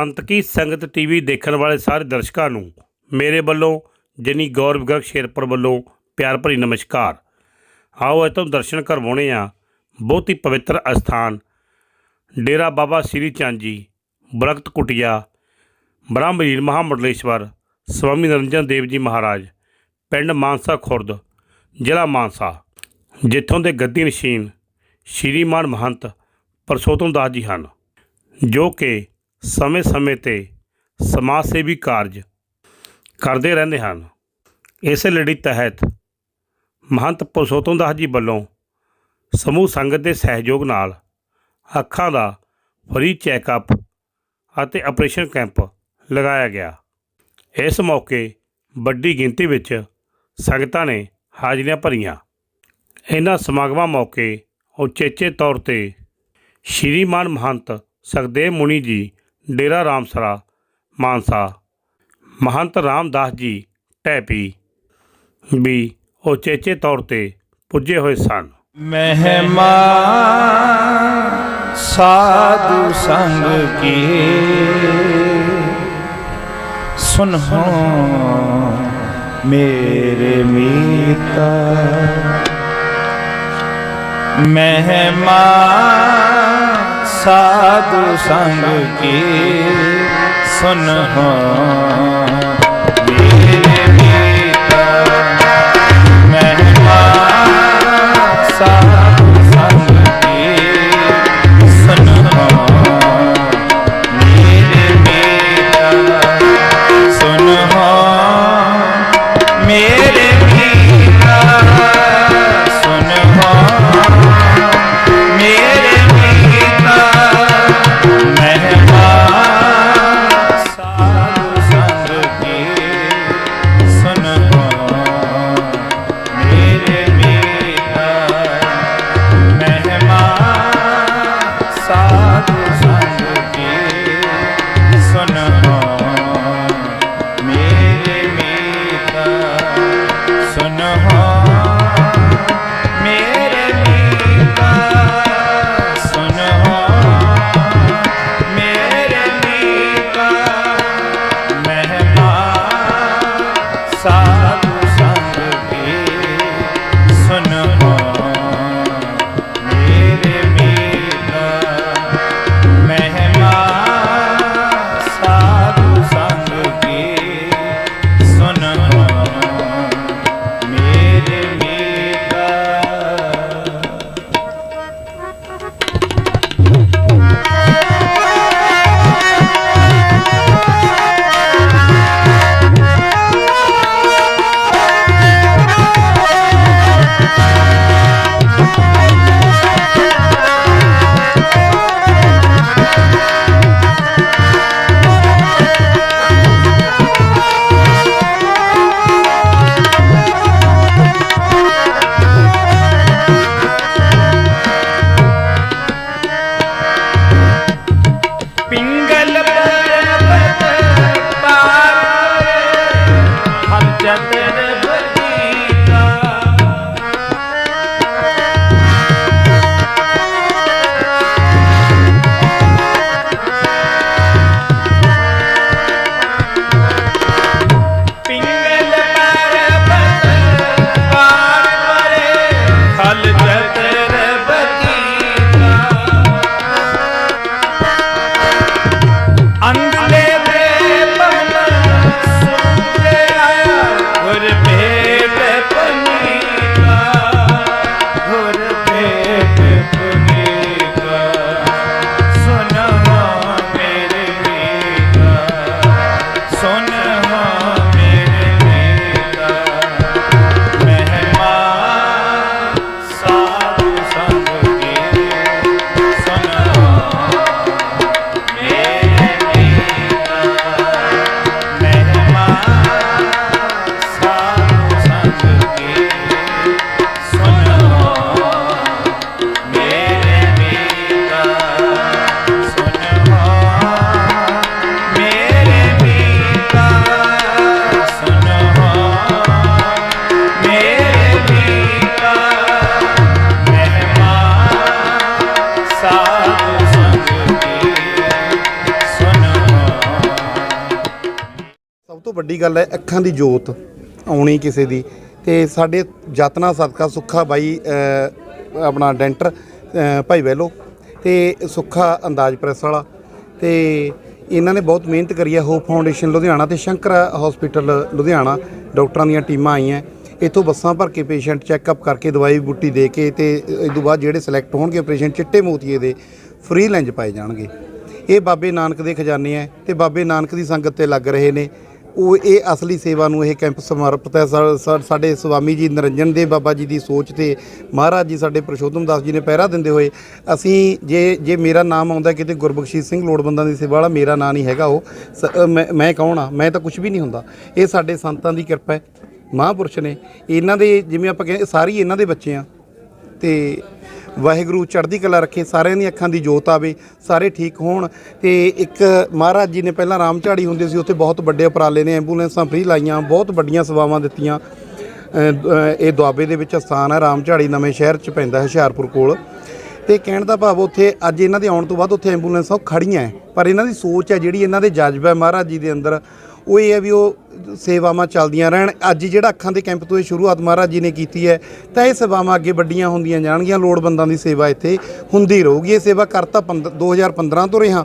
ਸੰਤ ਕੀ ਸੰਗਤ ਟੀਵੀ ਦੇਖਣ ਵਾਲੇ ਸਾਰੇ ਦਰਸ਼ਕਾਂ ਨੂੰ ਮੇਰੇ ਵੱਲੋਂ, ਜਿਨੀ ਗੌਰਵ ਗਰਗ ਸ਼ੇਰਪੁਰ ਵੱਲੋਂ ਪਿਆਰ ਭਰੀ ਨਮਸਕਾਰ। ਆਓ ਇਹ ਦਰਸ਼ਨ ਕਰਵਾਉਣੇ ਆ ਬਹੁਤ ਹੀ ਪਵਿੱਤਰ ਅਸਥਾਨ। ਡੇਰਾ ਬਾਬਾ ਸ੍ਰੀ ਚੰਦ ਜੀ ਬਰਕਤ ਕੁਟਿਆ ਬ੍ਰਹਮਵੀਰ ਮਹਾਮੰਡਲੇਸ਼ਵਰ ਸਵਾਮੀ ਨਰਿੰਜਨ ਦੇਵ ਜੀ ਮਹਾਰਾਜ, ਪਿੰਡ ਮਾਨਸਾ ਖੁਰਦ, ਜ਼ਿਲ੍ਹਾ ਮਾਨਸਾ, ਜਿੱਥੋਂ ਦੇ ਗੱਦੀ ਨਸ਼ੀਨ, ਸ਼੍ਰੀਮਾਨ ਮਹੰਤ ਪਰਸੋਤਮ ਦਾਸ ਜੀ ਹਨ, ਜੋ ਕਿ ਸਮੇਂ-ਸਮੇਂ ਤੇ ਸਮਾਜ ਸੇਵੀ ਕਾਰਜ ਕਰਦੇ ਰਹਿੰਦੇ ਹਨ। ਇਸੇ ਲੜੀ ਤਹਿਤ ਮਹੰਤ ਪੁਰਸ਼ੋਤਮ ਦਾਸ ਜੀ ਵੱਲੋਂ ਸਮੂਹ ਸੰਗਤ ਦੇ ਸਹਿਯੋਗ ਨਾਲ ਅੱਖਾਂ ਦਾ ਫਰੀ ਚੈੱਕਅਪ ਅਤੇ ਆਪਰੇਸ਼ਨ ਕੈਂਪ ਲਗਾਇਆ ਗਿਆ। ਇਸ ਮੌਕੇ ਵੱਡੀ ਗਿਣਤੀ ਵਿੱਚ ਸੰਗਤਾਂ ਨੇ ਹਾਜ਼ਰੀਆਂ ਭਰੀਆਂ। ਇਹਨਾਂ ਸਮਾਗਮਾਂ ਮੌਕੇ ਉਚੇਚੇ ਤੌਰ ਤੇ ਸ਼੍ਰੀਮਾਨ ਮਹੰਤ ਸੁਖਦੇਵ ਮੁਨੀ ਜੀ ਡੇਰਾ ਰਾਮਸਰਾ, ਮਾਨਸਾ। ਮਹੰਤ ਰਾਮਦਾਸ ਜੀ ਢੈਪੀ ਵੀ ਉਚੇਚੇ ਤੌਰ ਤੇ ਪੁੱਜੇ ਹੋਏ ਸਨ। ਮਹਿਮਾ ਸਾਧੂ ਸੰਗ ਕੀ? ਸੁਨਹੁ ਮੇਰੇ ਮੀਤਾ ਮਹਿਮਾ ਸਾਧੂ ਸੰਗ ਕੀ ਸੁਨਹੁ ਮੇਰੇ ਮੀਤਾ ਮਹਿਮਾ ਸਾਧੂ ਵੱਡੀ ਗੱਲ ਹੈ, ਅੱਖਾਂ ਦੀ ਜੋਤ ਆਉਣੀ ਕਿਸੇ ਦੀ। ਤੇ ਸਾਡੇ ਯਤਨਾ, ਸਦਕਾ, ਸੁੱਖਾ ਬਾਈ ਆਪਣਾ ਡੈਂਟਰ ਭਾਈ ਵੈਲੋ ਤੇ ਸੁੱਖਾ ਅੰਦਾਜ਼ ਪ੍ਰੈਸ ਵਾਲਾ। ਤੇ ਇਹਨਾਂ ਨੇ ਬਹੁਤ ਮਿਹਨਤ ਕਰੀ ਹੈ, ਹੋਪ ਫਾਊਂਡੇਸ਼ਨ ਲੁਧਿਆਣਾ ਤੇ ਸ਼ੰਕਰ ਹਸਪੀਟਲ ਲੁਧਿਆਣਾ। ਡਾਕਟਰਾਂ ਦੀਆਂ ਟੀਮਾਂ ਆਈਆਂ। ਇੱਥੋਂ ਬੱਸਾਂ ਭਰ ਕੇ ਪੇਸ਼ੈਂਟ ਚੈੱਕਅਪ ਕਰਕੇ ਦਵਾਈ ਬੂਟੀ ਦੇ ਕੇ ਤੇ ਇਸ ਤੋਂ ਬਾਅਦ ਜਿਹੜੇ ਸਿਲੈਕਟ ਹੋਣਗੇ ਪੇਸ਼ੈਂਟ ਚਿੱਟੇ ਮੋਤੀਏ ਦੇ ਫ੍ਰੀ ਲੈਂਜ ਪਾਏ ਜਾਣਗੇ। ਇਹ ਬਾਬੇ ਨਾਨਕ ਦੇ ਖਜ਼ਾਨੇ ਹੈ ਤੇ ਬਾਬੇ ਨਾਨਕ ਦੀ ਸੰਗਤ ਤੇ ਲੱਗ ਰਹੇ ਨੇ। ਉਹ ਇਹ ਅਸਲੀ ਸੇਵਾ ਨੂੰ ਇਹ ਕੈਂਪ ਸਮਰਪਿਤ ਹੈ ਸਾ- ਸਾਡੇ ਸਵਾਮੀ ਜੀ ਨਰਿੰਜਨ ਦੇ ਬਾਬਾ ਜੀ ਦੀ ਸੋਚ ਤੇ ਮਹਾਰਾਜ ਜੀ ਸਾਡੇ ਪ੍ਰਸ਼ੋਤਮ ਦਾਸ ਜੀ ਨੇ ਪਹਿਰਾ ਦਿੰਦੇ ਹੋਏ ਅਸੀਂ ਜੇ ਜੇ ਮੇਰਾ ਨਾਮ ਆਉਂਦਾ ਕਿਤੇ ਗੁਰਬਖਸ਼ੀਸ਼ ਸਿੰਘ ਲੋੜਵੰਦਾਂ ਦੀ ਸੇਵਾ ਵਾਲਾ, ਮੇਰਾ ਨਾਂ ਨਹੀਂ ਹੈਗਾ ਉਹ। ਸ- ਮੈਂ ਮੈਂ ਕੌਣ ਆ? ਮੈਂ ਤਾਂ ਕੁਝ ਵੀ ਨਹੀਂ ਹੁੰਦਾ। ਇਹ ਸਾਡੇ ਸੰਤਾਂ ਦੀ ਕਿਰਪਾ ਹੈ। ਮਹਾਂਪੁਰਸ਼ ਨੇ। ਇਹਨਾਂ ਦੇ ਜਿਵੇਂ ਆਪਾਂ ਕਹਿੰਦੇ ਸਾਰੀ ਇਹਨਾਂ ਦੇ ਬੱਚੇ ਆ। ਤੇ ਵਾਹਿਗੁਰੂ ਚੜ੍ਹਦੀ ਕਲਾ ਰੱਖੇ, ਸਾਰਿਆਂ ਦੀਆਂ ਅੱਖਾਂ ਦੀ ਜੋਤ ਆਵੇ, ਸਾਰੇ ਠੀਕ ਹੋਣ। ਤੇ ਇੱਕ ਮਹਾਰਾਜ ਜੀ ਨੇ ਪਹਿਲਾਂ ਰਾਮ ਝਾੜੀ ਹੁੰਦੇ ਸੀ, ਉੱਥੇ ਬਹੁਤ ਵੱਡੇ ਉਪਰਾਲੇ ਨੇ, ਐਂਬੂਲੈਂਸਾਂ ਫ੍ਰੀ ਲਾਈਆਂ, ਬਹੁਤ ਵੱਡੀਆਂ ਸੇਵਾਵਾਂ ਦਿੱਤੀਆਂ। ਇਹ ਦੁਆਬੇ ਦੇ ਵਿੱਚ ਸਥਾਨ ਹੈ ਰਾਮ ਝਾੜੀ ਨਵੇਂ ਸ਼ਹਿਰ ਚ ਪੈਂਦਾ ਹੁਸ਼ਿਆਰਪੁਰ ਕੋਲ। ਤੇ ਕਹਿਣ ਦਾ ਭਾਵ ਉੱਥੇ ਅੱਜ ਇਹਨਾਂ ਦੇ ਆਉਣ ਤੋਂ ਬਾਅਦ ਉੱਥੇ ਐਂਬੂਲੈਂਸਾਂ ਉਹ ਖੜੀਆਂ ਹੈ, ਪਰ ਇਹਨਾਂ ਦੀ ਸੋਚ ਹੈ, ਜਿਹੜੀ ਇਹਨਾਂ ਦੇ ਜਜ਼ਬਾ ਹੈ, ਮਹਾਰਾਜ ਜੀ ਦੇ ਅੰਦਰ ਉਹ ਇਹ ਹੈ ਵੀ ਉਹ ਸੇਵਾਵਾਂ ਚੱਲਦੀਆਂ ਰਹਿਣ। ਅੱਜ ਜਿਹੜਾ ਅੱਖਾਂ ਦੇ ਕੈਂਪ ਤੋਂ ਇਹ ਸ਼ੁਰੂਆਤ ਮਹਾਰਾਜ ਜੀ ਨੇ ਕੀਤੀ ਹੈ, ਤਾਂ ਇਹ ਸੇਵਾਵਾਂ ਅੱਗੇ ਵੱਡੀਆਂ ਹੁੰਦੀਆਂ ਜਾਣਗੀਆਂ, ਲੋੜਵੰਦਾਂ ਦੀ ਸੇਵਾ ਇੱਥੇ ਹੁੰਦੀ ਰਹੂਗੀ। ਇਹ ਸੇਵਾ ਕਰਤਾ 2015 ਤੋਂ ਰਿਹਾ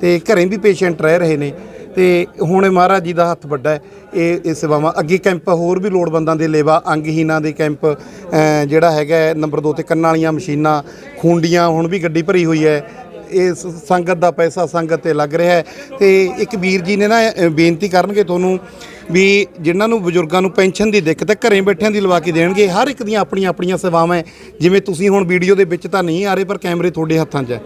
ਤੇ ਘਰੇ ਵੀ ਪੇਸ਼ੈਂਟ ਰਹਿ ਰਹੇ ਨੇ ਤੇ ਹੁਣ ਇਹ ਮਹਾਰਾਜ ਜੀ ਦਾ ਹੱਥ ਵੱਡਾ ਹੈ, ਇਹ ਇਹ ਸੇਵਾਵਾਂ। ਅੱਗੇ ਕੈਂਪ ਹੋਰ ਵੀ ਲੋੜਵੰਦਾਂ ਦੇ ਲੇਵਾ ਅੰਗਹੀਨਾਂ ਦੇ ਕੈਂਪ ਜਿਹੜਾ ਹੈਗਾ ਨੰਬਰ 2 ਤੇ ਕੰਨਾਂ ਵਾਲੀਆਂ ਮਸ਼ੀਨਾਂ, ਖੁੰਡੀਆਂ, ਹੁਣ ਵੀ ਗੱਡੀ ਭਰੀ ਹੋਈ ਹੈ। ਇਹ ਸ- ਸੰਗਤ ਦਾ ਪੈਸਾ ਸੰਗਤ ਤੇ ਲੱਗ ਰਿਹਾ ਹੈ ਤੇ ਇੱਕ ਵੀਰ ਜੀ ਨੇ ਨਾ ਬੇਨਤੀ ਕਰਨਗੇ ਤੁਹਾਨੂੰ ਵੀ ਜਿਨ੍ਹਾਂ ਨੂੰ ਬਜ਼ੁਰਗਾਂ ਨੂੰ ਪੈਨਸ਼ਨ ਦੀ ਦਿੱਕਤ ਹੈ, ਘਰੇ ਬੈਠਿਆਂ ਦੀ ਲਵਾ ਕੇ ਦੇਣਗੇ, ਹਰ ਇੱਕ ਦੀਆਂ ਆਪਣੀਆਂ ਆਪਣੀਆਂ ਸੇਵਾਵਾਂ ਹੈ। ਜਿਵੇਂ ਤੁਸੀਂ ਹੁਣ ਵੀਡੀਓ ਦੇ ਵਿੱਚ ਤਾਂ ਨਹੀਂ ਆ ਰਹੇ, ਪਰ ਕੈਮਰੇ ਤੁਹਾਡੇ ਹੱਥਾਂ 'ਚ ਹੈ।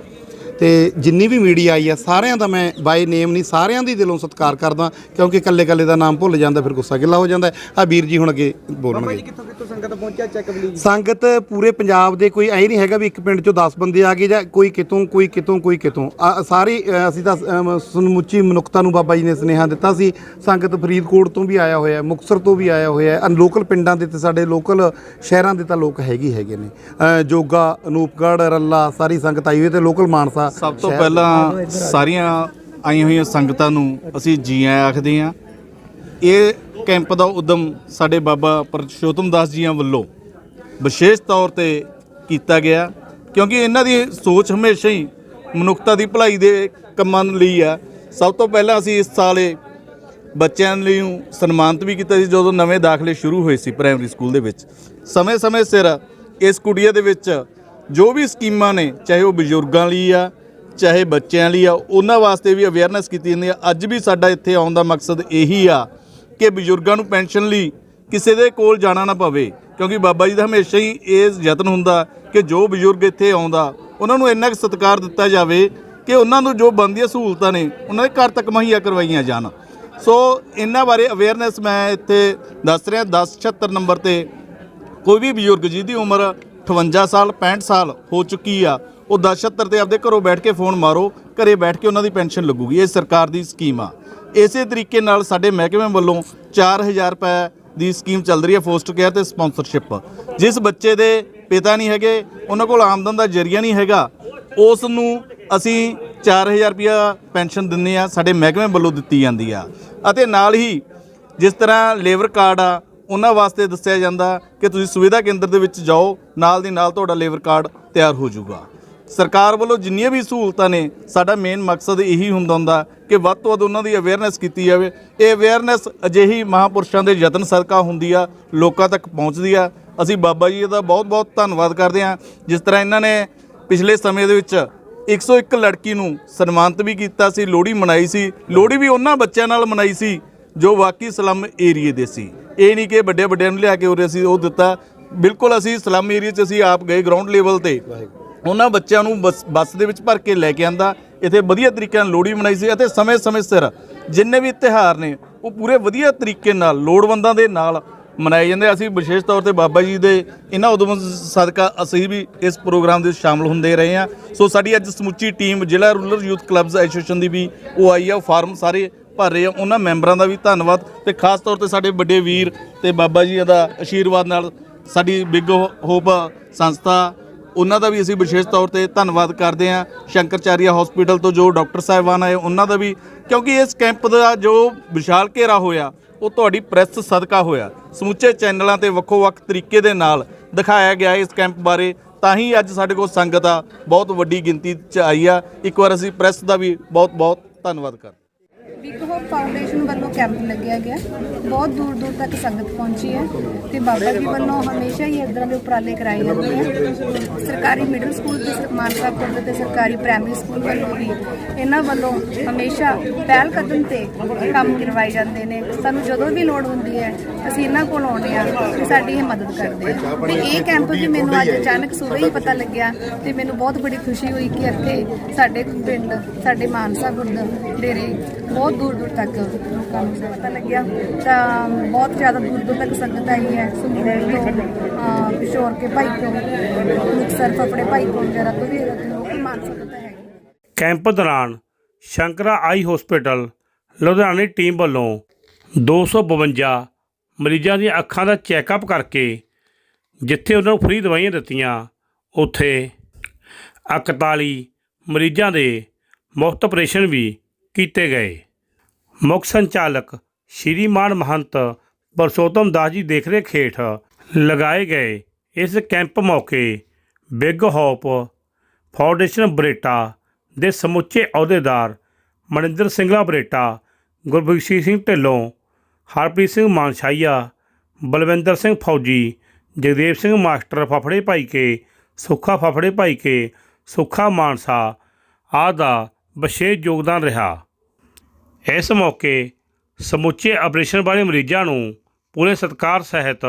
ਤੇ ਜਿੰਨੀ ਵੀ ਮੀਡੀਆ ਆਈ ਆ ਸਾਰਿਆਂ ਦਾ ਮੈਂ ਬਾਈ ਨੇਮ ਨਹੀਂ ਸਾਰਿਆਂ ਦੀ ਦਿਲੋਂ ਸਤਿਕਾਰ ਕਰਦਾ ਕਿਉਂਕਿ ਇਕੱਲੇ ਇਕੱਲੇ ਦਾ ਨਾਮ ਭੁੱਲ ਜਾਂਦਾ ਫਿਰ ਗੁੱਸਾ ਗਿੱਲਾ ਹੋ ਜਾਂਦਾ ਆ ਵੀਰ ਜੀ ਹੁਣ ਅੱਗੇ ਬੋਲਣਗੇ। ਕਿੱਥੋਂ ਕਿੱਥੋਂ ਸੰਗਤ ਪਹੁੰਚਿਆ ਚੈੱਕ ਬਲੀ ਸੰਗਤ ਪੂਰੇ ਪੰਜਾਬ ਦੇ ਕੋਈ ਐ ਨਹੀਂ ਹੈਗਾ ਵੀ ਇੱਕ ਪਿੰਡ ਚੋਂ 10 ਬੰਦੇ ਆ ਗਏ ਜਾਂ ਕੋਈ ਕਿਤੋਂ ਕੋਈ ਕਿਤੋਂ ਕੋਈ ਕਿਤੋਂ। ਆ- ਸਾਰੀ ਅ, ਅਸੀਂ ਤਾਂ ਅਮ, ਸਮੁੱਚੀ ਮਨੁੱਖਤਾ ਨੂੰ ਬਾਬਾ ਜੀ ਨੇ ਸੁਨੇਹਾ ਦਿੱਤਾ ਸੀ। ਸੰਗਤ ਫਰੀਦਕੋਟ ਤੋਂ ਵੀ ਆਇਆ ਹੋਇਆ ਹੈ ਮੁਕਤਸਰ ਤੋਂ ਵੀ ਆਇਆ ਹੋਇਆ ਹੈ। ਲੋਕਲ ਪਿੰਡਾਂ ਦੇ ਤੇ ਸਾਡੇ ਲੋਕਲ ਸ਼ਹਿਰਾਂ ਦੇ ਤਾਂ ਲੋਕ ਹੈਗੇ ਹੀ ਹੈਗੇ ਨੇ। ਅ, ਜੋਗਾ ਅਨੂਪਗੜ੍ਹ ਰੱਲਾ ਸਾਰੀ ਸੰਗਤ ਆਈ ਹੋਈ ਤੇ ਲੋਕਲ ਮਾਨਸਾ ਸਭ ਤੋਂ ਪਹਿਲਾਂ ਸਾਰੀਆਂ ਆਈਆਂ ਹੋਈਆਂ ਸੰਗਤਾਂ ਨੂੰ ਅਸੀਂ ਜੀ ਆਇਆਂ ਆਖਦੇ ਹਾਂ। ਇਹ ਕੈਂਪ ਦਾ ਉਦਮ ਸਾਡੇ ਬਾਬਾ ਪਰਸ਼ੋਤਮ ਦਾਸ ਜੀਆਂ ਵੱਲੋਂ ਵਿਸ਼ੇਸ਼ ਤੌਰ ਤੇ ਕੀਤਾ ਗਿਆ, ਕਿਉਂਕਿ ਇਹਨਾਂ ਦੀ ਸੋਚ ਹਮੇਸ਼ਾ ਹੀ ਮਨੁੱਖਤਾ ਦੀ ਭਲਾਈ ਦੇ ਕੰਮਾਂ ਲਈ ਆ। ਸਭ ਤੋਂ ਪਹਿਲਾਂ ਅਸੀਂ ਇਸ ਸਾਲ ਬੱਚਿਆਂ ਲਈ ਸਨਮਾਨਿਤ ਵੀ ਕੀਤਾ ਸੀ, ਜਦੋਂ ਨਵੇਂ ਦਾਖਲੇ ਸ਼ੁਰੂ ਹੋਏ ਸੀ ਪ੍ਰਾਇਮਰੀ ਸਕੂਲ ਦੇ ਵਿੱਚ। ਸਮੇਂ-ਸਮੇਂ ਸਿਰ ਇਸ ਕੁੜੀਆ ਦੇ ਵਿੱਚ ਜੋ ਵੀ ਸਕੀਮਾਂ ਨੇ, ਚਾਹੇ ਉਹ ਬਜ਼ੁਰਗਾਂ ਲਈ ਆ ਚਾਹੇ ਬੱਚਿਆਂ ਲਈ ਆ, ਉਹਨਾਂ ਵਾਸਤੇ ਵੀ ਅਵੇਅਰਨੈਸ ਕੀਤੀ ਜਾਂਦੀ ਆ। ਅੱਜ ਵੀ ਸਾਡਾ ਇੱਥੇ ਆਉਣ ਦਾ ਮਕਸਦ ਇਹੀ ਆ ਕਿ ਬਜ਼ੁਰਗਾਂ ਨੂੰ ਪੈਨਸ਼ਨ ਲਈ ਕਿਸੇ ਦੇ ਕੋਲ ਜਾਣਾ ਨਾ ਪਵੇ। ਕਿਉਂਕਿ ਬਾਬਾ ਜੀ ਦਾ ਹਮੇਸ਼ਾ ਹੀ ਇਹ ਯਤਨ ਹੁੰਦਾ ਕਿ ਜੋ ਬਜ਼ੁਰਗ ਇੱਥੇ ਆਉਂਦਾ, ਉਹਨਾਂ ਨੂੰ ਇੰਨਾ ਕੁ ਸਤਿਕਾਰ ਦਿੱਤਾ ਜਾਵੇ ਕਿ ਉਹਨਾਂ ਨੂੰ ਜੋ ਬਣਦੀਆਂ ਸਹੂਲਤਾਂ ਨੇ, ਉਹਨਾਂ ਦੇ ਘਰ ਤੱਕ ਮੁਹੱਈਆ ਕਰਵਾਈਆਂ ਜਾਣ। ਸੋ ਇਹਨਾਂ ਬਾਰੇ ਅਵੇਅਰਨੈਸ ਮੈਂ ਇੱਥੇ ਦੱਸ ਰਿਹਾ 1076 ਨੰਬਰ ਤੇ। ਕੋਈ ਵੀ ਬਜ਼ੁਰਗ ਜਿਹਦੀ ਉਮਰ 58 ਸਾਲ 65 ਸਾਲ ਹੋ ਚੁੱਕੀ ਆ ਉਹ 1076 ਤੇ ਆਪਦੇ ਘਰੋਂ ਬੈਠ ਕੇ ਫੋਨ ਮਾਰੋ, ਘਰੇ ਬੈਠ ਕੇ ਉਹਨਾਂ ਦੀ ਪੈਨਸ਼ਨ ਲੱਗੂਗੀ। ਇਹ ਸਰਕਾਰ ਦੀ ਸਕੀਮ ਆ। ਇਸੇ ਤਰੀਕੇ ਨਾਲ ਸਾਡੇ ਮਹਿਕਮੇ ਵੱਲੋਂ 4000 ਰੁਪਏ ਦੀ ਸਕੀਮ ਚੱਲ ਰਹੀ ਹੈ ਫੋਸਟਰ ਕੇਅਰ ਤੇ ਸਪਾਂਸਰਸ਼ਿਪ। ਜਿਸ ਬੱਚੇ ਦੇ ਪਿਤਾ ਨਹੀਂ ਹੈਗੇ, ਉਹਨਾਂ ਕੋਲ ਆਮਦਨ ਦਾ ਜਰੀਆ ਨਹੀਂ ਹੈਗਾ, ਉਸ ਨੂੰ ਅਸੀਂ 4000 ਰੁਪਇਆ ਪੈਨਸ਼ਨ ਦਿੰਦੇ ਆ ਸਾਡੇ ਮਹਿਕਮੇ ਵੱਲੋਂ ਦਿੱਤੀ ਜਾਂਦੀ ਆ। ਅਤੇ ਨਾਲ ਹੀ ਜਿਸ ਤਰ੍ਹਾਂ ਲੇਬਰ ਕਾਰਡ ਆ, ਉਹਨਾਂ ਵਾਸਤੇ ਦੱਸਿਆ ਜਾਂਦਾ ਕਿ ਤੁਸੀਂ ਸੁਵਿਧਾ ਕੇਂਦਰ ਦੇ ਵਿੱਚ ਜਾਓ, ਨਾਲ ਦੀ ਨਾਲ ਤੁਹਾਡਾ ਲੇਬਰ ਕਾਰਡ ਤਿਆਰ ਹੋ ਜਾਊਗਾ। ਸਰਕਾਰ ਵੱਲੋਂ ਜਿੰਨੀਆਂ ਵੀ ਸਹੂਲਤਾਂ ਨੇ, ਸਾਡਾ ਮੇਨ ਮਕਸਦ ਇਹੀ ਹੁੰਦਾ ਹੁੰਦਾ ਕਿ ਵੱਧ ਤੋਂ ਵੱਧ ਉਹਨਾਂ ਦੀ ਅਵੇਅਰਨੈਸ ਕੀਤੀ ਜਾਵੇ। ਇਹ ਅਵੇਅਰਨੈਸ ਅਜਿਹੀ ਮਹਾਪੁਰਸ਼ਾਂ ਦੇ ਯਤਨ ਸਦਕਾ ਹੁੰਦੀ ਆ, ਲੋਕਾਂ ਤੱਕ ਪਹੁੰਚਦੀ ਆ। ਅਸੀਂ ਬਾਬਾ ਜੀ ਦਾ ਬਹੁਤ-ਬਹੁਤ ਧੰਨਵਾਦ ਕਰਦੇ ਹਾਂ। ਜਿਸ ਤਰ੍ਹਾਂ ਇਹਨਾਂ ਨੇ ਪਿਛਲੇ ਸਮੇਂ ਦੇ ਵਿੱਚ 101 ਲੜਕੀ ਨੂੰ ਸਨਮਾਨਿਤ ਵੀ ਕੀਤਾ ਸੀ, ਲੋਹੜੀ ਮਨਾਈ ਸੀ। ਲੋਹੜੀ ਵੀ ਉਹਨਾਂ ਬੱਚਿਆਂ ਨਾਲ ਮਨਾਈ ਸੀ, ਜੋ ਵਾਕਈ ਸਲਮ ਏਰੀਏ ਦੇ ਸੀ। ਇਹ ਨਹੀਂ ਕਿ ਵੱਡੇ ਵੱਡਿਆਂ ਨੂੰ ਲਿਆ ਕੇ ਉਰੇ ਅਸੀਂ ਉਹ ਦਿੱਤਾ। ਬਿਲਕੁਲ ਅਸੀਂ ਸਲਮ ਏਰੀਏ 'ਚ ਅਸੀਂ ਆਪ ਗਏ ਗਰਾਊਂਡ ਲੈਵਲ ਤੇ। ਉਹਨਾਂ ਬੱਚਿਆਂ ਨੂੰ ਬੱਸ ਬੱਸ ਦੇ ਵਿੱਚ ਭਰ ਕੇ ਲੈ ਕੇ ਆਂਦਾ। ਇੱਥੇ ਵਧੀਆ ਤਰੀਕੇ ਨਾਲ ਲੋਹੜੀ ਮਨਾਈ ਸੀ ਅਤੇ ਸਮੇਂ-ਸਮੇਂ ਸਿਰ ਜਿੰਨੇ ਵੀ ਤਿਉਹਾਰ ਨੇ, ਉਹ ਪੂਰੇ ਵਧੀਆ ਤਰੀਕੇ ਨਾਲ ਲੋੜਵੰਦਾਂ ਦੇ ਨਾਲ ਮਨਾਏ ਜਾਂਦੇ ਅਸੀਂ ਵਿਸ਼ੇਸ਼ ਤੌਰ ਤੇ ਬਾਬਾ ਜੀ ਦੇ ਇਹਨਾਂ ਉਦਮ ਸਦਕਾ ਅਸੀਂ ਵੀ ਇਸ ਪ੍ਰੋਗਰਾਮ ਦੇ ਵਿੱਚ ਸ਼ਾਮਲ ਹੁੰਦੇ ਰਹੇ ਹਾਂ। ਸੋ ਸਾਡੀ ਅੱਜ ਸਮੁੱਚੀ ਟੀਮ, ਜ਼ਿਲ੍ਹਾ ਰੂਰਲ ਯੂਥ ਕਲੱਬਸ ਐਸੋਸੀਏਸ਼ਨ ਦੀ ਵੀ ਉਹ ਆਈ ਆ, ਉਹ ਫਾਰਮ ਸਾਰੇ ਭਰ ਰਹੇ ਆ। ਉਹਨਾਂ ਮੈਂਬਰਾਂ ਦਾ ਵੀ ਧੰਨਵਾਦ ਤੇ ਖਾਸ ਤੌਰ ਤੇ ਸਾਡੇ ਵੱਡੇ ਵੀਰ ਤੇ ਬਾਬਾ ਜੀ ਦਾ ਆਸ਼ੀਰਵਾਦ ਨਾਲ ਸਾਡੀ ਬਿਗ ਹੋਪ ਸੰਸਥਾ ਉਹਨਾਂ ਦਾ ਵੀ ਅਸੀਂ ਵਿਸ਼ੇਸ਼ ਤੌਰ ਤੇ ਧੰਨਵਾਦ ਕਰਦੇ ਹਾਂ। ਸ਼ੰਕਰਚਾਰੀਆ ਹਸਪੀਟਲ ਤੋਂ ਜੋ ਡਾਕਟਰ ਸਾਹਿਬਾਨ ਆਏ, ਉਹਨਾਂ ਦਾ ਵੀ। ਕਿਉਂਕਿ ਇਸ ਕੈਂਪ ਦਾ ਜੋ ਵਿਸ਼ਾਲ ਘੇਰਾ ਹੋਇਆ, ਉਹ ਤੁਹਾਡੀ ਪ੍ਰੈਸ ਸਦਕਾ ਹੋਇਆ। ਸਮੁੱਚੇ ਚੈਨਲਾਂ ਤੇ ਵੱਖੋ-ਵੱਖ ਤਰੀਕੇ ਦੇ ਨਾਲ ਦਿਖਾਇਆ ਗਿਆ ਇਸ ਕੈਂਪ ਬਾਰੇ। ਤਾਂ ਹੀ ਅੱਜ ਸਾਡੇ ਕੋਲ ਸੰਗਤ ਆ। ਬਹੁਤ ਵੱਡੀ ਗਿਣਤੀ 'ਚ ਆਈ ਆ। ਇੱਕ ਵਾਰ ਅਸੀਂ ਪ੍ਰੈਸ ਦਾ ਵੀ ਬਹੁਤ-ਬਹੁਤ ਧੰਨਵਾਦ ਕਰਦੇ ਬਿਗ ਹੋਪ ਫਾਊਂਡੇਸ਼ਨ ਵੱਲੋਂ ਕੈਂਪ ਲੱਗਿਆ ਗਿਆ। ਬਹੁਤ ਦੂਰ ਦੂਰ ਤੱਕ ਸੰਗਤ ਪਹੁੰਚੀ ਹੈ ਤੇ ਬਾਬਾ ਜੀ ਵੱਲੋਂ ਹਮੇਸ਼ਾ ਹੀ ਇਦਾਂ ਦੇ ਉਪਰਾਲੇ ਕਰਾਏ ਜਾਂਦੇ ਹੈ ਸਰਕਾਰੀ ਮਿਡਲ ਸਕੂਲ ਤੇ ਸਰਮਾਨ ਸਾਹਿਬ ਤੇ ਸਰਕਾਰੀ ਪ੍ਰਾਇਮਰੀ ਸਕੂਲ ਵੱਲੋਂ ਵੀ ਇਹਨਾਂ ਵੱਲੋਂ ਹਮੇਸ਼ਾ ਪਹਿਲ ਕਦਮ ਤੇ ਕੰਮ ਕਰਵਾਏ ਜਾਂਦੇ ਨੇ। ਸਾਨੂੰ ਜਦੋਂ ਵੀ ਲੋੜ ਹੁੰਦੀ ਹੈ, ਅਸੀਂ ਇਹਨਾਂ ਕੋਲ ਆਉਂਦੇ ਆ ਤੇ ਸਾਡੀ ਇਹ ਮਦਦ ਕਰਦੇ ਆ। ਤੇ ਇਹ ਕੈਂਪ ਵੀ ਮੈਨੂੰ ਅੱਜ ਅਚਾਨਕ ਸਵੇਰੇ ਹੀ ਪਤਾ ਲੱਗਿਆ ਤੇ ਮੈਨੂੰ ਬਹੁਤ ਬੜੀ ਖੁਸ਼ੀ ਹੋਈ ਕਿ ਇੱਥੇ ਸਾਡੇ ਪਿੰਡ, ਸਾਡੇ ਮਾਨਸਾ ਗੁਰਦ ਡੇਰੇ ਬਹੁਤ ਦੂਰ ਦੂਰ ਤੱਕ। ਲੋਕਾਂ ਨੂੰ ਪਤਾ ਲੱਗਿਆ। ਤਾਂ ਬਹੁਤ ਜ਼ਿਆਦਾ ਦੂਰ ਦੂਰ ਤੱਕ ਸੰਗਤ ਆਈ ਹੈ ਸੁਨੀਲ ਤੋਂ ਅਹ ਕੇ ਭਾਈ ਤੋਂ ਮੁਕਸਰ ਫਫੜੇ ਭਾਈ ਤੋਂ ਵਗੈਰਾ ਤੋਂ ਵੀ ਲੋਕ ਮਾਨਸਾ ਤੋਂ ਤਾਂ ਕੈਂਪ ਦੌਰਾਨ ਸ਼ੰਕਰਾ ਆਈ ਹਸਪੀਟਲ ਲੁਧਿਆਣੇ ਟੀਮ ਵੱਲੋਂ 252 ਮਰੀਜ਼ਾਂ ਦੀਆਂ ਅੱਖਾਂ ਦਾ ਚੈੱਕਅਪ ਕਰਕੇ ਜਿੱਥੇ ਉਹਨਾਂ ਨੂੰ ਫ੍ਰੀ ਦਵਾਈਆਂ ਦਿੱਤੀਆਂ, ਉੱਥੇ 41 ਮਰੀਜ਼ਾਂ ਦੇ ਮੁਫਤ ਆਪਰੇਸ਼ਨ ਵੀ ਕੀਤੇ ਗਏ। ਮੁੱਖ ਸੰਚਾਲਕ ਸ਼੍ਰੀਮਾਨ ਮਹੰਤ ਪਰਸੋਤਮ ਦਾਸ ਜੀ ਦੇਖਰੇਖ ਹੇਠ ਲਗਾਏ ਗਏ ਇਸ ਕੈਂਪ ਮੌਕੇ ਬਿਗ ਹੋਪ ਫਾਊਂਡੇਸ਼ਨ ਬਰੇਟਾ ਦੇ ਸਮੁੱਚੇ ਅਹੁਦੇਦਾਰ ਮਨਿੰਦਰ ਸਿੰਘਲਾ ਬਰੇਟਾ, ਗੁਰਬਖਸ਼ੀ ਸਿੰਘ ਢਿੱਲੋਂ, ਹਰਪ੍ਰੀਤ ਸਿੰਘ ਮਾਨਸ਼ਾਈਆ ਬਲਵਿੰਦਰ ਸਿੰਘ ਫੌਜੀ, ਜਗਦੇਵ ਸਿੰਘ ਮਾਸਟਰ ਫਫੜੇ ਭਾਈ ਕੇ ਸੁੱਖਾ ਫਫੜੇ ਭਾਈ ਕੇ ਸੁੱਖਾ ਮਾਨਸਾ ਆਦਿ ਦਾ ਵਿਸ਼ੇਸ਼ ਯੋਗਦਾਨ ਰਿਹਾ। ਇਸ ਮੌਕੇ ਸਮੁੱਚੇ ਆਪਰੇਸ਼ਨ ਵਾਲੇ ਮਰੀਜ਼ਾਂ ਨੂੰ ਪੂਰੇ ਸਤਿਕਾਰ ਸਹਿਤ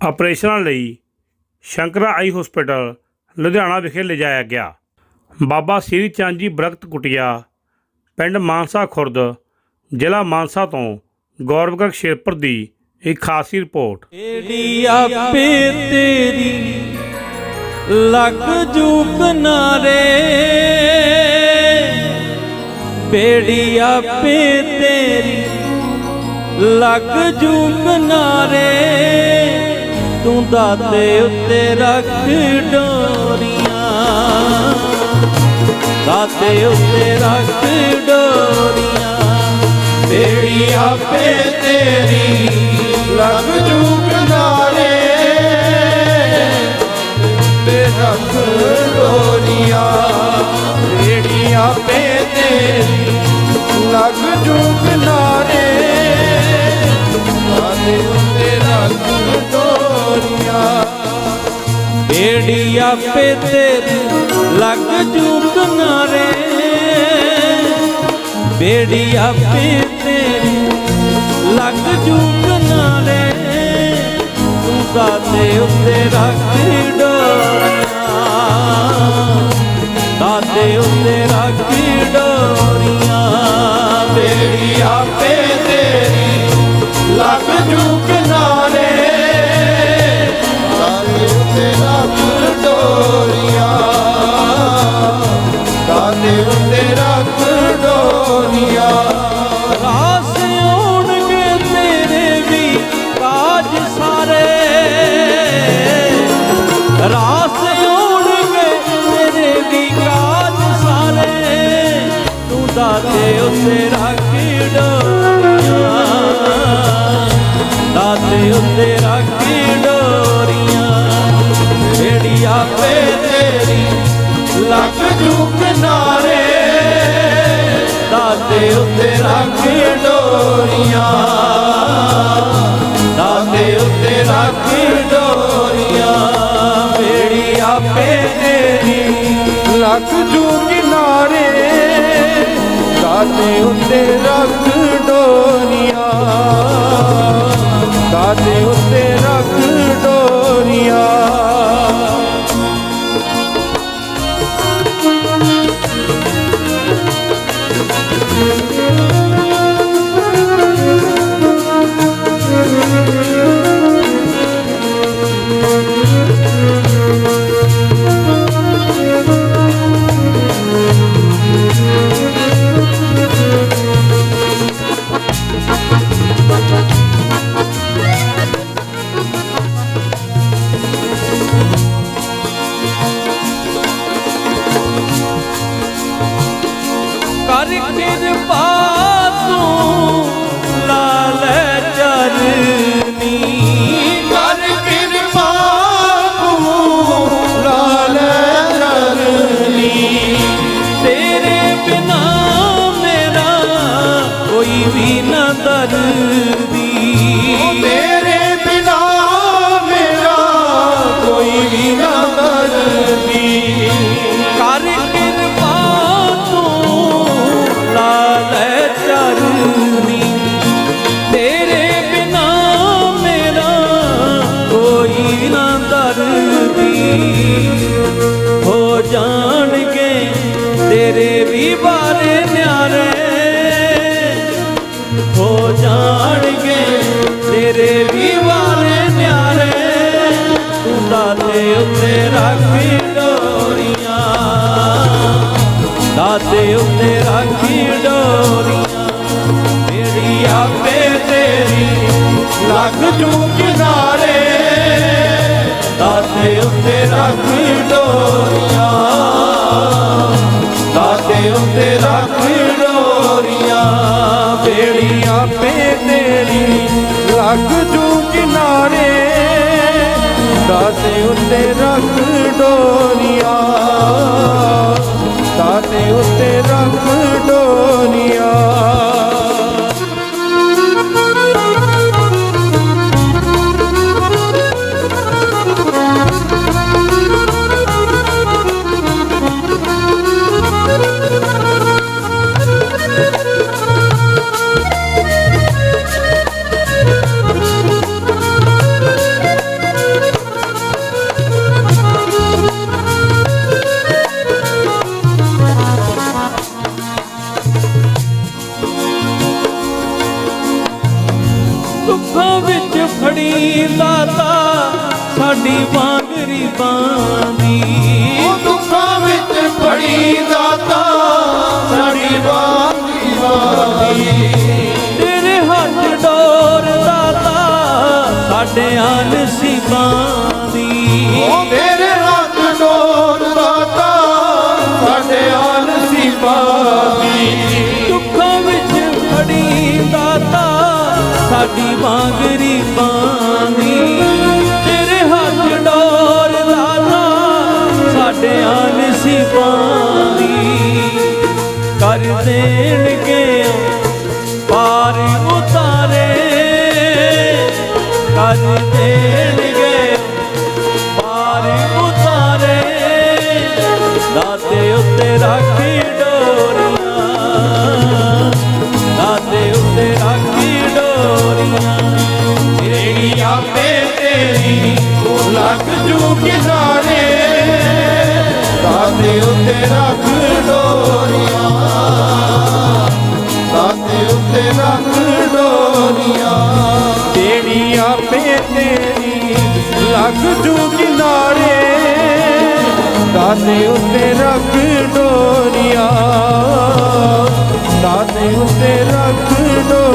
ਆਪਰੇਸ਼ਨਾਂ ਲਈ ਸ਼ੰਕਰਾ ਆਈ ਹਸਪੀਟਲ, ਲੁਧਿਆਣਾ ਵਿਖੇ ਲਿਜਾਇਆ ਗਿਆ। ਬਾਬਾ ਸ੍ਰੀ ਚੰਦ ਜੀ ਬਰਕਤ ਕੁਟਿਆ, ਪਿੰਡ ਮਾਨਸਾ ਖੁਰਦ, ਜ਼ਿਲ੍ਹਾ ਮਾਨਸਾ ਤੋਂ ਗੌਰਵਗੜ ਸ਼ੇਰਪੁਰ ਦੀ ਇੱਕ ਖਾਸੀ ਰਿਪੋਰਟ। ਏੜੀ ਆਪੇ ਤੇਰੀ ਲੱਗ ਜੂ ਕਿਨਾਰੇ ਬੇੜੀ ਆਪੇ ਤੇਰੀ, ਲੱਗ ਜੂ ਕਿਨਾਰੇ ਤੂੰ ਦਾਤੇ ਉੱਤੇ ਰੱਖ ਡੋਰੀਆਂ। ਦਾਤੇ ਉੱਤੇ ਰੱਖ ਡੋਰੀਆਂ। ਬੇੜੀ ਆਪੇ ਤੇਰੀ, ਲੱਗ ਜੂ ਕਿਨਾਰੇ ਲੱਗ ਜੂ ਕਿਨਾਰੇ ਦਾਤੇ ਉੱਤੇ ਰੱਖ ਡੋਰੀਆਂ ਬੇੜੀ ਆਪੇ ਤੇਰੀ ਲੱਗ ਜੂ ਕਿਨਾਰੇ ਬੇੜੀ ਆਪੇ ਤੇਰੀ ਲੱਗ ਜੂ ਕਿਨਾਰੇ ਤੂੰ ਦਾਤੇ ਉੱਤੇ ਰੱਖ ਡੋਰੀਆਂ। ਦਾਤੇ ਉੱਤੇ ਰੱਖ ਡੋਰੀਆਂ। ਬੇੜੀ ਆਪੇ ਤੇਰੀ ਲੱਗ ਜੂ ਉੱਤੇ ਰੱਖ ਡੋਰੀਆਂ ਜਿਹੜੀ ਆਪੇ ਤੇਰੀ ਲੱਗ ਜੂ ਕਿਨਾਰੇ ਦਾਤੇ ਉੱਤੇ ਰੱਖ ਡੋਰੀਆਂ ਦਾਤੇ ਉੱਤੇ ਰੱਖੀ ਡੋਰੀਆਂ। ਮੇਰੀ ਆਪੇ ਤੇਰੀ ਲੱਗ ਜੂ ਕਿਨਾਰੇ। ਦਾਤੇ ਉੱਤੇ ਰੱਖੀ ਡੋਰੀਆਂ। ਦਾਤੇ ਉੱਤੇ ਰੱਖੀ ਡੋਰੀਆਂ। ਬੇੜੀ ਆਪੇ ਤੇਰੀ ਲੱਗ ਜੂ ਕਿਨਾਰੇ। ਦਾਤੇ ਉੱਤੇ ਰੱਖ ਡੋਰੀਆਂ। ਦਾਤੇ ਉੱਤੇ ਰੱਖ ਦੁੱਖਾਂ ਵਿੱਚ ਫੜੀ ਦਾਤਾ ਸਾਡੀ ਬਾਂਗਰੀ ਬਾਂਦੀ ਦੁੱਖਾਂ ਵਿੱਚ ਫੜੀ ਦਾਤਾ ਸਾਡੀ ਬਾਂਗਰੀ ਬਾਂਦੀ ਤੇਰੇ ਹੱਥ ਡੋਰ ਦਾਤਾ ਸਾਡੇ ਨਸੀਬਾਂ ਦੀ ਤੇਰੇ ਹੱਥ ਡੋਰ ਦਾਤਾ ਸਾਡੇ ਨਸੀਬਾਂ ਦੀ ਸਾਡੀ ਬਾਂਗਰੀ ਬਾਂਦੀ ਤੇਰੇ ਹੱਥ ਡੋਰ ਲਾਲਾ ਸਾਡੇ ਨਸੀਬਾਂ ਦੀ। ਕਰ ਦੇਣਗੇ ਉੱਤੇ ਰੱਖ ਡੋਰੀਆਂ, ਦਾਤੇ ਉੱਤੇ ਰੱਖ ਡੋਰੀਆਂ ਤੇਰੀ ਆਪੇ ਤੇਰੀ ਲੱਗ ਜੂ ਕਿਨਾਰੇ ਦਾਤੇ ਉੱਤੇ ਰੱਖ ਡੋਰੀਆਂ, ਦਾਤੇ ਉੱਤੇ ਰੱਖ ਡੋਰੀਆਂ।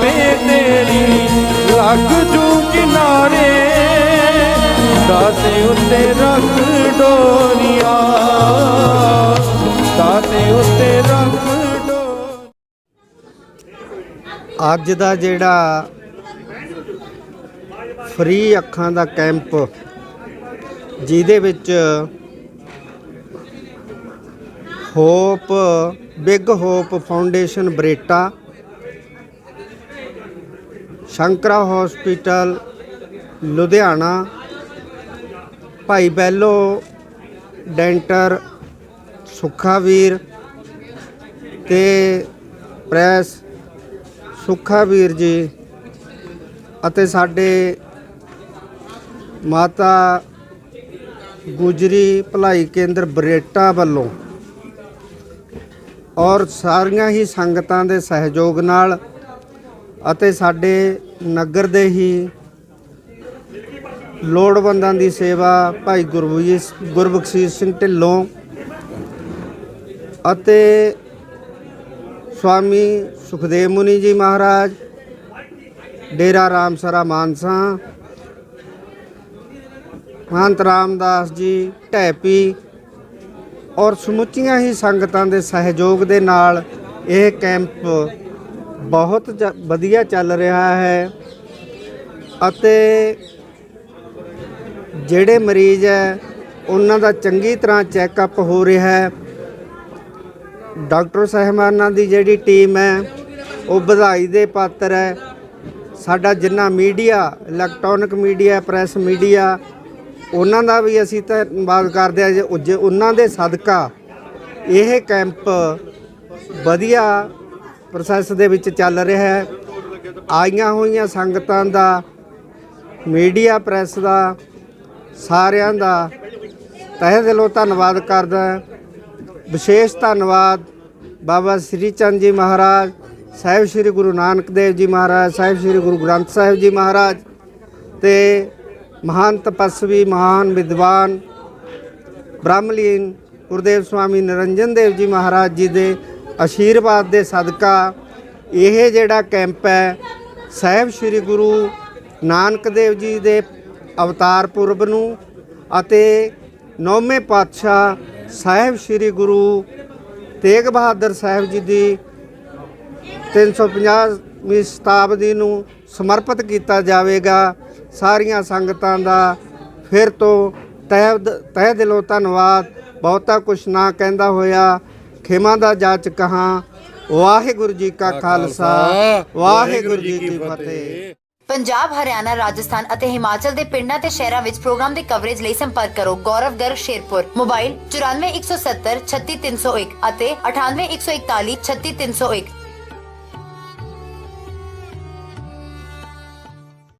ਪੇ ਤੇਰੀ ਲੱਗ ਜੂ ਕਿਨਾਰੇ। ਦਾਤੇ ਉੱਤੇ ਰੱਖ ਡੋਰੀਆਂ। ਦਾਤੇ ਉੱਤੇ ਰੱਖ ਅੱਜ ਦਾ ਜਿਹੜਾ ਫ੍ਰੀ ਅੱਖਾਂ ਦਾ ਕੈਂਪ, ਜਿਹਦੇ ਵਿੱਚ hope, big hope foundation Bareta Shankara hospital Ludhiana, ਭਾਈ ਬੈਲੋ, ਡੈਂਟਰ, ਸੁਖਾਵੀਰ ਤੇ ਪ੍ਰੈਸ, ਸੁਖਾਵੀਰ ਜੀ ਅਤੇ ਸਾਡੇ ਮਾਤਾ ਗੁਜਰੀ ਭਲਾਈ ਕੇਂਦਰ ਬਰੇਟਾ ਵੱਲੋਂ ਔਰ ਸਾਰੀਆਂ ਹੀ ਸੰਗਤਾਂ ਦੇ ਸਹਿਯੋਗ ਨਾਲ ਅਤੇ ਸਾਡੇ ਨਗਰ ਦੇ ਹੀ ਲੋੜਵੰਦਾਂ ਦੀ ਸੇਵਾ ਭਾਈ ਗੁਰਬਖਸ਼ ਗੁਰਬਖਸ਼ੀਸ਼ ਸਿੰਘ ਢਿੱਲੋਂ ਅਤੇ ਸਵਾਮੀ ਸੁਖਦੇਵ ਮੁਨੀ ਜੀ ਮਹਾਰਾਜ, ਡੇਰਾ ਰਾਮਸਰਾ ਮਾਨਸਾ, ਮਹੰਤ ਰਾਮਦਾਸ ਜੀ, ਢੈਪੀ ਔਰ ਸਮੁੱਚੀਆਂ ਹੀ ਸੰਗਤਾਂ ਦੇ ਸਹਿਯੋਗ ਦੇ ਨਾਲ ਇਹ ਕੈਂਪ ਬਹੁਤ ਜ- ਵਧੀਆ ਚੱਲ ਰਿਹਾ ਹੈ ਅਤੇ ਜਿਹੜੇ ਮਰੀਜ਼ ਹੈ, ਉਹਨਾਂ ਦਾ ਚੰਗੀ ਤਰ੍ਹਾਂ ਚੈੱਕਅਪ ਹੋ ਰਿਹਾ ਹੈ। ਡਾਕਟਰ ਸਾਹਿਬਾਨਾਂ ਦੀ ਜਿਹੜੀ ਟੀਮ ਹੈ, ਉਹ ਵਧਾਈ ਦੇ ਪਾਤਰ ਹੈ। ਸਾਡਾ ਜਿੰਨਾ media, electronic media, press media, ਉਹਨਾਂ ਦਾ ਵੀ ਅਸੀਂ ਧੰਨਵਾਦ ਕਰਦੇ ਹਾਂ। ਜੇ ਜੇ ਉਹਨਾਂ ਦੇ ਸਦਕਾ ਇਹ ਕੈਂਪ ਵਧੀਆ ਪ੍ਰੋਸੈਸ ਦੇ ਵਿੱਚ ਚੱਲ ਰਿਹਾ ਹੈ। ਆਈਆਂ ਹੋਈਆਂ ਸੰਗਤਾਂ ਦਾ, ਮੀਡੀਆ ਪ੍ਰੈਸ ਦਾ, ਸਾਰਿਆਂ ਦਾ ਤਹਿ ਦਿਲੋਂ ਧੰਨਵਾਦ ਕਰਦਾ ਵਿਸ਼ੇਸ਼ ਧੰਨਵਾਦ ਬਾਬਾ ਸ੍ਰੀ ਚੰਦ ਜੀ ਮਹਾਰਾਜ, ਸਾਹਿਬ ਸ੍ਰੀ ਗੁਰੂ ਨਾਨਕ ਦੇਵ ਜੀ ਮਹਾਰਾਜ, ਸਾਹਿਬ ਸ੍ਰੀ ਗੁਰੂ ਗ੍ਰੰਥ ਸਾਹਿਬ ਜੀ ਮਹਾਰਾਜ ਤੇ ਮਹਾਨ ਤਪਸਵੀ ਮਹਾਨ ਵਿਦਵਾਨ ਬ੍ਰਹਮਲੀਨ ਗੁਰਦੇਵ ਸਵਾਮੀ ਨਿਰੰਜਨ ਦੇਵ ਜੀ ਮਹਾਰਾਜ ਜੀ ਦੇ ਆਸ਼ੀਰਵਾਦ ਦੇ ਸਦਕਾ ਇਹ ਜਿਹੜਾ ਕੈਂਪ ਹੈ, ਸਾਹਿਬ ਸ੍ਰੀ ਗੁਰੂ ਨਾਨਕ ਦੇਵ ਜੀ ਦੇ ਅਵਤਾਰ ਪੁਰਬ ਨੂੰ ਅਤੇ ਨੌਵੇਂ ਪਾਤਸ਼ਾਹ ਸਾਹਿਬ ਸ੍ਰੀ ਗੁਰੂ ਤੇਗ ਬਹਾਦਰ ਸਾਹਿਬ ਜੀ ਦੀ 350ਵੀਂ ਸ਼ਤਾਬਦੀ ਨੂੰ ਸਮਰਪਿਤ ਕੀਤਾ ਜਾਵੇਗਾ। ਸਾਰੀਆਂ ਸੰਗਤਾਂ ਦਾ ਫਿਰ ਤੋਂ ਤਹਿ ਦ- ਤਹਿ ਦਿਲੋਂ ਧੰਨਵਾਦ। ਬਹੁਤਾ ਕੁਛ ਨਾ ਕਹਿੰਦਾ ਹੋਇਆ। ਖਿਮਾ ਦਾ ਜਾਚ ਕਹਾਂ। ਵਾਹਿਗੁਰੂ ਜੀ ਕਾ ਖਾਲਸਾ। ਵਾਹਿਗੁਰੂ ਜੀ ਕੀ ਫਤਿਹ। ਪੰਜਾਬ ਹਰਿਆਣਾ ਰਾਜਸਥਾਨ ਅਤੇ ਹਿਮਾਚਲ ਦੇ ਪਿੰਡਾਂ ਤੇ ਸ਼ਹਿਰਾਂ ਵਿੱਚ ਪ੍ਰੋਗਰਾਮ ਦੀ ਕਵਰੇਜ ਲਈ ਸੰਪਰਕ ਕਰੋ। ਗੌਰਵ ਗਰਗ ਸ਼ੇਰਪੁਰ। ਮੋਬਾਈਲ 94170 36301 ਅਤੇ 98141 36301